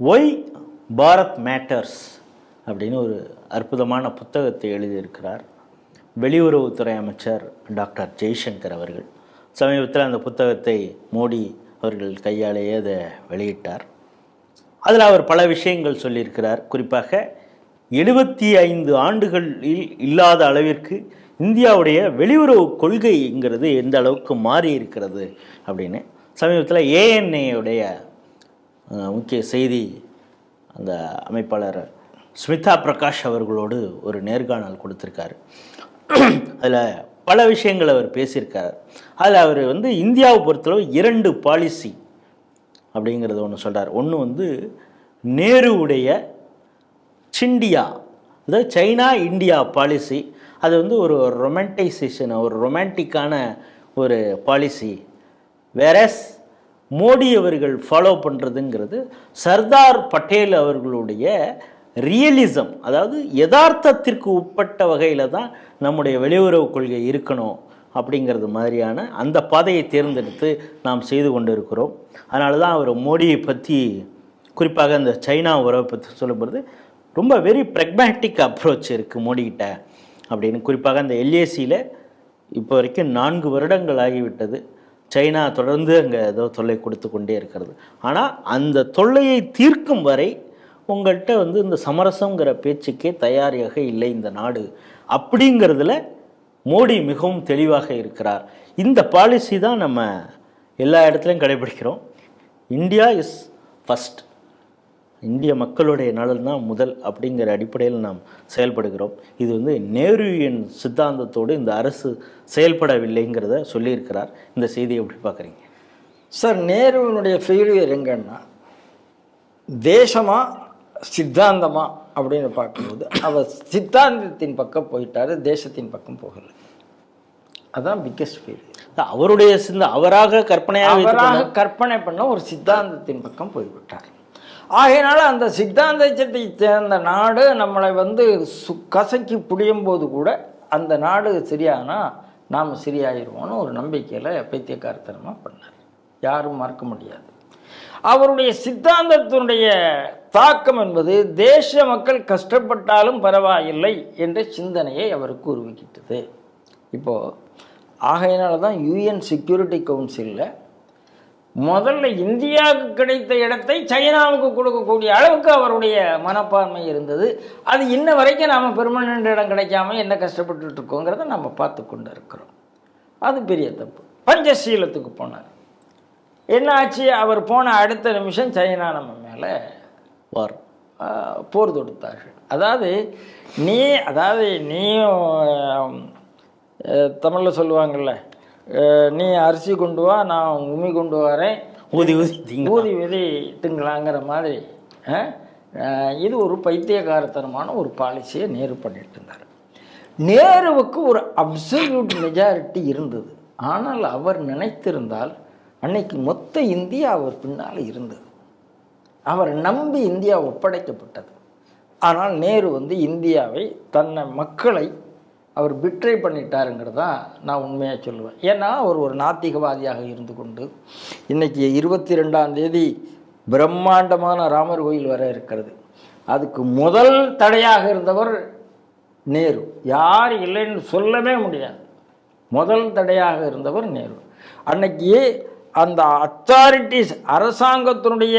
Y Bharat matters அப்படின்னு ஒரு அற்புதமான புத்தகத்தை எழுதியிருக்கிறார். வெளியுறவுத்துறை அமைச்சர் டாக்டர் ஜெய்சங்கர் அவர்கள். சமீபத்தில் அந்த புத்தகத்தை மோடி அவர்கள் கையாலேயே அதை வெளியிட்டார். அதில் அவர் பல விஷயங்கள் சொல்லியிருக்கிறார். குறிப்பாக எழுபத்தி ஐந்து ஆண்டுகளில் இல்லாத அளவிற்கு இந்தியாவுடைய வெளியுறவு கொள்கைங்கிறது எந்த அளவுக்கு மாறி இருக்கிறது அப்படின்னு. சமீபத்தில் ஏஎன்ஏயுடைய முக்கிய செய்தி அந்த அமைப்பாளர் ஸ்மிதா பிரகாஷ் அவர்களோடு ஒரு நேர்காணல் கொடுத்துருக்காரு. அதில் பல விஷயங்கள் அவர் பேசியிருக்கார். அதில் அவர் வந்து இந்தியாவை பொறுத்தளவு இரண்டு பாலிசி அப்படிங்கிறத ஒன்று சொல்கிறார் ஒன்று வந்து நேருவுடைய சிண்டியா அதாவது சைனா இந்தியா பாலிசி அது வந்து ஒரு ரொமான்டைசேஷன் ஒரு ரொமான்டிக்கான ஒரு பாலிசி வேரஸ் மோடி அவர்கள் ஃபாலோ பண்ணுறதுங்கிறது சர்தார் பட்டேல் அவர்களுடைய ரியலிசம் அதாவது யதார்த்தத்திற்கு உட்பட்ட வகையில் தான் நம்முடைய வெளியுறவு கொள்கை இருக்கணும் அப்படிங்கிறது மாதிரியான அந்த பாதையை தேர்ந்தெடுத்து நாம் செய்து கொண்டு இருக்கிறோம் அதனால தான் அவர் மோடியை பற்றி குறிப்பாக இந்த சைனா உறவை பற்றி சொல்லும்போது ரொம்ப வெரி ப்ரெக்மேட்டிக் அப்ரோச் இருக்குது மோடிக்கிட்ட அப்படின்னு. குறிப்பாக அந்த எல்ஏசியில் இப்போ வரைக்கும் நான்கு வருடங்கள் ஆகிவிட்டது. சைனா தொடர்ந்து அங்கே ஏதோ தொல்லை கொடுத்து கொண்டே இருக்கிறது. ஆனால் அந்த தொல்லையை தீர்க்கும் வரை உங்கள்கிட்ட வந்து இந்த சமரசங்கிற பேச்சுக்கே தயாரியாக இல்லை இந்த நாடு. அப்படிங்கிறதுல மோடி மிகவும் தெளிவாக இருக்கிறார். இந்த பாலிசி தான் நம்ம எல்லா இடத்துலையும் கடைபிடிக்கிறோம். இந்தியா இஸ் ஃபஸ்ட் இந்திய மக்களுடைய நலன் தான் முதல் அப்படிங்கிற அடிப்படையில் நாம் செயல்படுகிறோம். இது வந்து நேருவின் சித்தாந்தத்தோடு இந்த அரசு செயல்படவில்லைங்கிறத சொல்லியிருக்கிறார். இந்த செய்தியை எப்படி பார்க்குறீங்க? சார் நேருவினுடைய ஃபெயிலியர் எங்கன்னா தேசமா சித்தாந்தமா அப்படின்னு பார்க்கும்போது அவர் சித்தாந்தத்தின் பக்கம் போயிட்டாரு தேசத்தின் பக்கம் போகல. அதான் பிக்கஸ்ட் ஃபெயிலியர் அவருடைய சிந்த அவராக கற்பனையாக அவராக கற்பனை பண்ண ஒரு சித்தாந்தத்தின் பக்கம் போய்விட்டார். ஆகையினால அந்த சித்தாந்தத்தை சேர்ந்த நாடு நம்மளை வந்து சு கசக்கி புடியும் போது கூட அந்த நாடு சரியானா நாம் சரியாயிருவோம்னு ஒரு நம்பிக்கையில் பைத்தியக்காரத்தனமாக பண்ணார். யாரும் மறக்க முடியாது. அவருடைய சித்தாந்தத்தினுடைய தாக்கம் என்பது தேச மக்கள் கஷ்டப்பட்டாலும் பரவாயில்லை என்ற சிந்தனையை அவருக்கு உருவிக்கிட்டது. இப்போது ஆகையினால தான் யூஎன் செக்யூரிட்டி கவுன்சிலில் முதல்ல இந்தியாவுக்கு கிடைத்த இடத்தை சைனாவுக்கு கொடுக்கக்கூடிய அளவுக்கு அவருடைய மனப்பான்மை இருந்தது. அது இன்ன வரைக்கும் நாம் பெர்மனண்ட் இடம் கிடைக்காம என்ன கஷ்டப்பட்டுட்டு இருக்கோங்கிறத நம்ம பார்த்து கொண்டு இருக்கிறோம் அது பெரிய தப்பு. பஞ்சசீலத்துக்கு போனார். என்ன ஆச்சு? அவர் போன அடுத்த நிமிஷம் சைனா நம்ம மேலே வார் போர் தொடுத்தார்கள். அதாவது நீ அதாவது நீயும் தமிழில் சொல்லுவாங்கள்ல நீ அரிசி கொண்டு வா நான் உமி கொண்டு வரேன். ஊதி ஊதி ஊதி திங்கலாங்கிற மாதிரி இது ஒரு பைத்தியகாரத்தனமான ஒரு பாலிசியை நேரு பண்ணிட்டு இருந்தார். நேருவுக்கு ஒரு அப்சல்யூட் மெஜாரிட்டி இருந்தது. ஆனால் அவர் நினைத்திருந்தால் அன்னைக்கு மொத்த இந்தியா அவர் பின்னால் இருந்தது. அவர் நம்பி இந்தியா ஒப்படைக்கப்பட்டது. ஆனால் நேரு வந்து இந்தியாவை தன்னை மக்களை அவர் பிட்ரை பண்ணிட்டாருங்கிறது தான் நான் உண்மையாக சொல்லுவேன். ஏன்னா அவர் ஒரு நாத்திகவாதியாக இருந்து கொண்டு இன்றைக்கி இருபத்தி ரெண்டாம் தேதி பிரம்மாண்டமான ராமர் கோயில் வர இருக்கிறது. அதுக்கு முதல் தடையாக இருந்தவர் நேரு. யார் இல்லைன்னு சொல்லவே முடியாது. முதல் தடையாக இருந்தவர் நேரு. அன்னைக்கு அந்த அத்தாரிட்டிஸ் அரசாங்கத்தினுடைய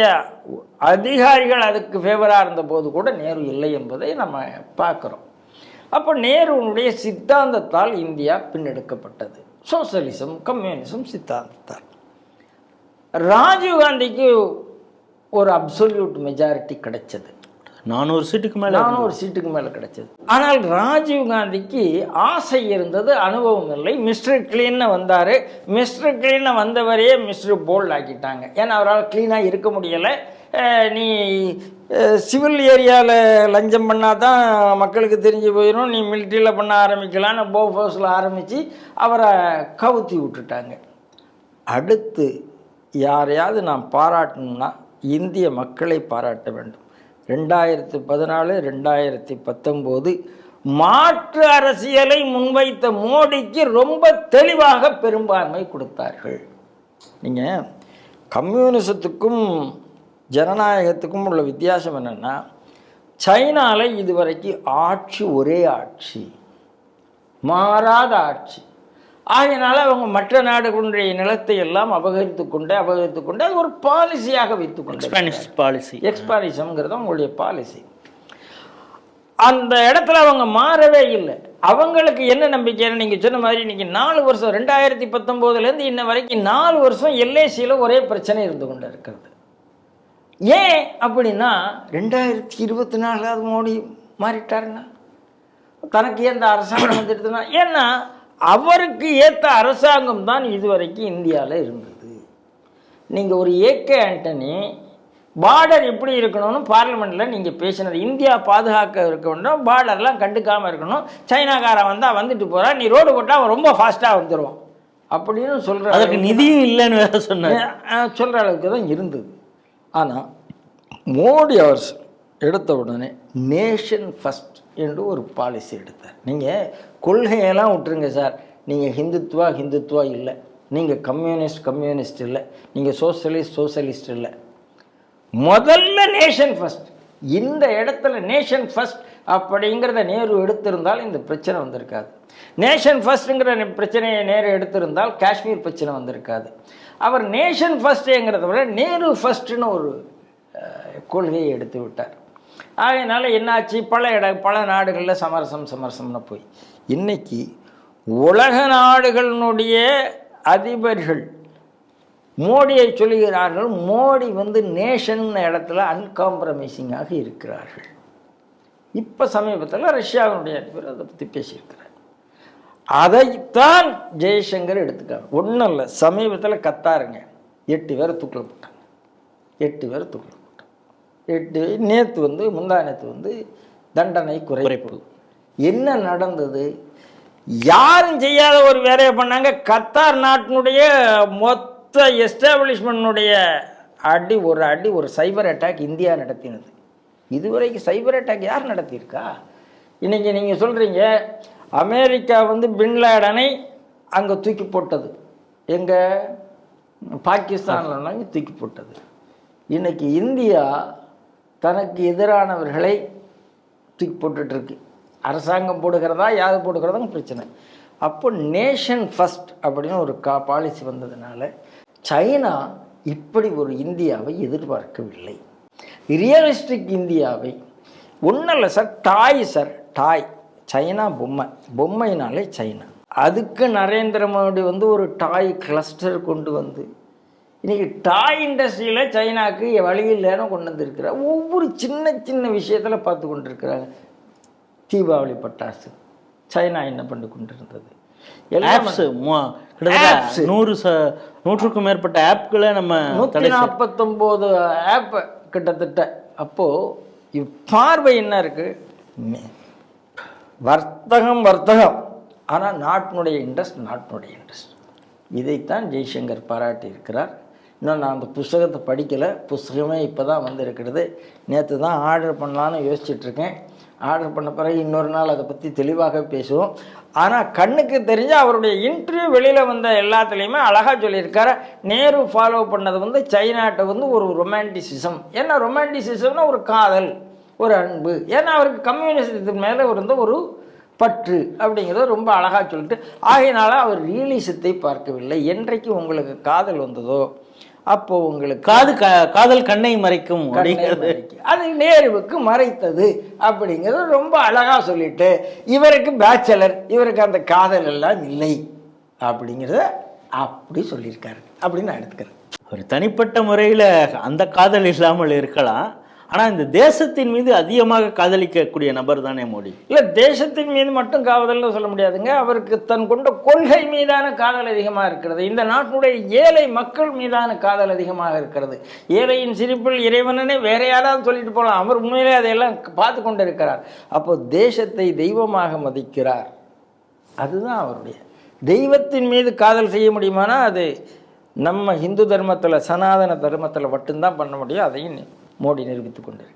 அதிகாரிகள் அதுக்கு ஃபேவராக இருந்தபோது கூட நேரு இல்லை என்பதை நம்ம பார்க்குறோம். அப்போ நேருனுடைய சித்தாந்தத்தால் இந்தியா பின்னெடுக்கப்பட்டது. சோசலிசம் கம்யூனிசம் சித்தாந்தத்தால். ராஜீவ் காந்திக்கு ஒரு அப்சொல்யூட் மெஜாரிட்டி கிடைச்சது. நானூறு சீட்டுக்கு மேலே நானூறு சீட்டுக்கு மேலே கிடைச்சது. ஆனால் ராஜீவ் காந்திக்கு ஆசை இருந்தது அனுபவம் இல்லை. மிஸ்டர் கிளீன்னு வந்தார். மிஸ்டர் கிளீனை வந்தவரையே மிஸ்டர் போல்ட் ஆக்கிட்டாங்க. ஏன்னா அவரால் க்ளீனாக இருக்க முடியலை. நீ சிவில் ஏரியாவில் லஞ்சம் பண்ணால் தான் மக்களுக்கு தெரிஞ்சு போயிடும் நீ மிலிட்ரியில் பண்ண ஆரம்பிக்கலான்னு போஃபோஸில் ஆரம்பித்து அவரை கவுத்தி விட்டுட்டாங்க. அடுத்து யாரையாவது நாம் பாராட்டணும்னா இந்திய மக்களை பாராட்ட வேண்டும். ரெண்டாயிரத்தி பதினாலு ரெண்டாயிரத்தி பத்தொம்போது மாற்று அரசியலை முன்வைத்த மோடிக்கு ரொம்ப தெளிவாக பெரும்பான்மை கொடுத்தார்கள். நீங்கள் கம்யூனிசத்துக்கும் ஜனநாயகத்துக்கும் உள்ள வித்தியாசம் என்னென்னா சைனாவில் இதுவரைக்கும் ஆட்சி ஒரே ஆட்சி மாறாத ஆட்சி. ஆகையினால அவங்க மற்ற நாடுகளுடைய நிலத்தை எல்லாம் அபகரித்து கொண்டு அபகரித்து கொண்டு அது ஒரு பாலிசியாக வைத்து கொண்டு ஸ்பானிஷ் பாலிசி எக்ஸ்பானிசம்ங்கிறது அவங்களுடைய பாலிசி அந்த இடத்துல அவங்க மாறவே இல்லை. அவங்களுக்கு என்ன நம்பிக்கைன்னு நீங்கள் சொன்ன மாதிரி இன்னைக்கு நாலு வருஷம் ரெண்டாயிரத்தி பத்தொம்போதுலேருந்து இன்ன வரைக்கும் நாலு வருஷம் எல்ஐசியில் ஒரே பிரச்சனை இருந்து கொண்டு இருக்கிறது ஏன் அப்படின்னா ரெண்டாயிரத்தி இருபத்தி நாலாவது மோடி மாறிட்டாருன்னா? தனக்கு ஏந்த அரசாங்கம் வந்துடுதுன்னா? ஏன்னா அவருக்கு ஏற்ற அரசாங்கம் தான் இதுவரைக்கும் இந்தியாவில் இருந்தது. நீங்கள் ஒரு ஏகே ஆண்டனி பார்டர் எப்படி இருக்கணும்னு பார்லிமெண்ட்டில் நீங்கள் பேசினது. இந்தியா பாதுகாக்க இருக்க வேண்டும் பார்டர்லாம் கண்டுக்காமல் இருக்கணும். சைனாக்காரன் வந்தால் வந்துட்டு போகிறான் நீ ரோடு போட்டால் அவன் ரொம்ப ஃபாஸ்ட்டாக வந்துடுவான் அப்படின்னு சொல்கிற அதற்கு நிதியும் இல்லைன்னு வேற சொன்னார். சொல்கிற அளவுக்கு தான் இருந்தது. ஆனால் மோடி அரசு எடுத்த உடனே நேஷன் ஃபஸ்ட் என்று ஒரு பாலிசி எடுத்தார். நீங்கள் கொள்கையெல்லாம் விட்டுருங்க சார் நீங்கள் ஹிந்துத்துவா ஹிந்துத்துவா இல்லை. நீங்கள் கம்யூனிஸ்ட் கம்யூனிஸ்ட் இல்லை. நீங்கள் சோஷலிஸ்ட் சோஷலிஸ்ட் இல்லை. முதல்ல நேஷன் ஃபர்ஸ்ட் இந்த இடத்துல நேஷன் ஃபஸ்ட் அப்படிங்கிறத நேரு எடுத்திருந்தால் இந்த பிரச்சனை வந்திருக்காது. நேஷன் ஃபஸ்ட்டுங்கிற பிரச்சனையை நேரு எடுத்திருந்தால் காஷ்மீர் பிரச்சனை வந்திருக்காது. அவர் நேஷன் ஃபர்ஸ்ட்டுங்கிறத விட நேரு ஃபஸ்ட்டுன்னு ஒரு கொள்கையை எடுத்து விட்டார். அதனால் என்னாச்சு? பல இட பல நாடுகளில் சமரசம் சமரசம்னு போய். இன்னைக்கு உலக நாடுகளினுடைய அதிபர்கள் மோடியை சொல்லுகிறார்கள் மோடி வந்து நேஷன் இடத்துல அன்காம்ப்ரமைசிங்காக இருக்கிறார்கள். இப்போ சமீபத்தில் ரஷ்யாவினுடைய அதிபர் அதை பற்றி பேசியிருக்கிறார். அதைத்தான் ஜெய்சங்கர் எடுத்துக்காங்க ஒன்றும் இல்லை சமீபத்தில் கத்தாருங்க. எட்டு பேரை தூக்கில் போட்டாங்க. எட்டு பேரை தூக்கில் எட்டு நேற்று வந்து முந்தா நேற்று வந்து தண்டனை குறைப்பு. என்ன நடந்தது? யாரும் செய்யாத ஒரு வேலையை பண்ணாங்க. கத்தார் நாட்டினுடைய மொத்த எஸ்டாப்ளிஷ்மெண்ட்னுடைய அடி ஒரு அடி ஒரு சைபர் அட்டாக் இந்தியா நடத்தினது. இதுவரைக்கும் சைபர் அட்டாக் யார் நடத்தியிருக்கா? இன்னைக்கு நீங்கள் சொல்கிறீங்க அமெரிக்கா வந்து பின்லேடனை அங்கே தூக்கி போட்டது. எங்கே? பாகிஸ்தானில் தூக்கி போட்டது. இன்னைக்கு இந்தியா தனக்கு எதிரானவர்களை தூக்கி போட்டுட்ருக்கு. அரசாங்கம் போடுகிறதா யார் போடுகிறதும் பிரச்சனை. அப்போ நேஷன் ஃபஸ்ட் அப்படின்னு ஒரு கா பாலிசி வந்ததுனால சைனா இப்படி ஒரு இந்தியாவை எதிர்பார்க்கவில்லை. ரியலிஸ்டிக் இந்தியாவை. ஒன்றும் இல்லை sir toy sir toy China பொம்மை. பொம்மைனாலே சைனா. அதுக்கு நரேந்திர மோடி வந்து ஒரு டாய் கிளஸ்டர் கொண்டு வந்து இன்னைக்கு டாய் இண்டஸ்ட்ரியில் சைனாக்கு வழி இல்லைன்னு கொண்டு வந்திருக்கிறார் ஒவ்வொரு சின்ன சின்ன விஷயத்தில் பார்த்து கொண்டிருக்கிறாங்க. தீபாவளி பட்டாசு. சைனா என்ன பண்ணி ஆப்ஸ் கிட்டத்தட்ட நூறு ச நூற்றுக்கும் மேற்பட்ட ஆப்களை நம்ம நூற்றி நாற்பத்தொம்போது ஆப் கிட்டத்தட்ட. அப்போது பார்வை என்ன இருக்கு? மே- வர்த்தகம் வர்த்தகம். ஆனால் நாட்டினுடைய இன்ட்ரெஸ்ட் நாட்டினுடைய இன்ட்ரெஸ்ட் இதைத்தான் ஜெய்சங்கர் பாராட்டி இருக்கிறார் இன்னும் நான் அந்த புஸ்தகத்தை படிக்கலை. புஸ்தகமே இப்போ தான் வந்திருக்கிறது. நேற்று தான் ஆர்டர் பண்ணலான்னு யோசிச்சுட்ருக்கேன். ஆர்டர் பண்ண பிறகு இன்னொரு நாள் அதை பற்றி தெளிவாக பேசுவோம். ஆனால் கண்ணுக்கு தெரிஞ்ச அவருடைய இன்டர்வியூ வெளியில் வந்த எல்லாத்துலேயுமே அழகாக சொல்லியிருக்காரு. நேரு ஃபாலோ பண்ணது வந்து சைனாட்டை வந்து ஒரு ரொமான்டிசிசம் ஏன்னா ரொமான்டிசிசம்னா ஒரு காதல் ஒரு அன்பு. ஏன்னா அவருக்கு கம்யூனிசத்தின் மேலே இருந்த ஒரு பற்று அப்படிங்கிறத ரொம்ப அழகாக சொல்லிட்டு ஆகையினால அவர் ரியலிசத்தை பார்க்கவில்லை. என்றைக்கு உங்களுக்கு காதல் வந்ததோ அப்போ உங்களுக்கு காது கா- காதல் கண்ணை மறைக்கும் அப்படிங்கிறது. அது நேருவுக்கு மறைத்தது அப்படிங்கிறது ரொம்ப அழகா சொல்லிட்டு இவருக்கு பேச்சலர் இவருக்கு அந்த காதல் எல்லாம் இல்லை அப்படிங்கிறத அப்படி சொல்லியிருக்காரு. அப்படின்னு நான் எடுத்துக்கிறேன். ஒரு தனிப்பட்ட முறையில் அந்த காதல் இல்லாமல் இருக்கலாம். ஆனால் இந்த தேசத்தின் மீது அதிகமாக காதலிக்கக்கூடிய நபர் தானே மோடி? இல்லை தேசத்தின் மீது மட்டும் காதல்னு சொல்ல முடியாதுங்க. அவருக்கு தன் கொண்ட கொள்கை மீதான காதல் அதிகமாக இருக்கிறது. இந்த நாட்டினுடைய ஏழை மக்கள் மீதான காதல் அதிகமாக இருக்கிறது. ஏழையின் சிரிப்பில் இறைவனனே வேற யாராவது சொல்லிட்டு போகலாம் அவர் உண்மையிலே அதையெல்லாம் பார்த்து கொண்டு இருக்கிறார் அப்போ தேசத்தை தெய்வமாக மதிக்கிறார். அதுதான் அவருடைய. தெய்வத்தின் மீது காதல் செய்ய முடியுமானா அது நம்ம இந்து தர்மத்தில் சனாதன தர்மத்தில் மட்டும்தான் பண்ண முடியும். அதையும் மோடி நிரூபித்து கொண்டிருக்கிறார்.